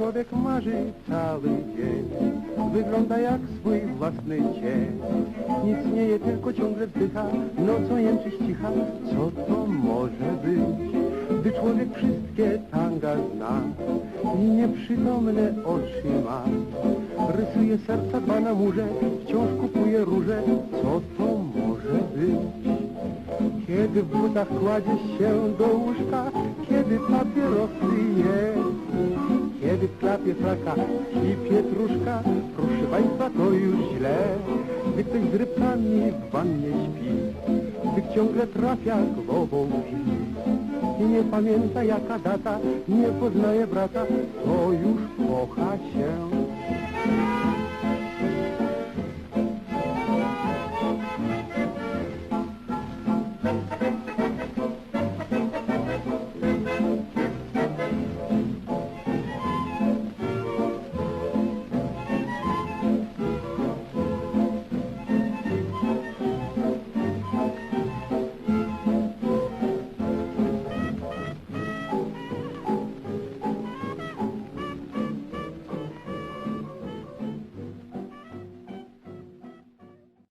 człowiek marzy cały dzień, wygląda jak swój własny cień. Nic nie je, tylko ciągle wzdycha, nocą jęczy ścicha, co to może być? Gdy człowiek wszystkie tanga zna i nieprzytomne oczy ma, rysuje serca dwa na murze, wciąż kupuje róże, co to może być? Kiedy w butach kładzie się do łóżka, kiedy papierosy je, klapie fraka i pietruszka, proszę Państwa, to już źle. Gdy ktoś z rybkami w wannie śpi, gdy ciągle trafia głową i nie pamięta jaka data, nie poznaje brata, to już kocha się.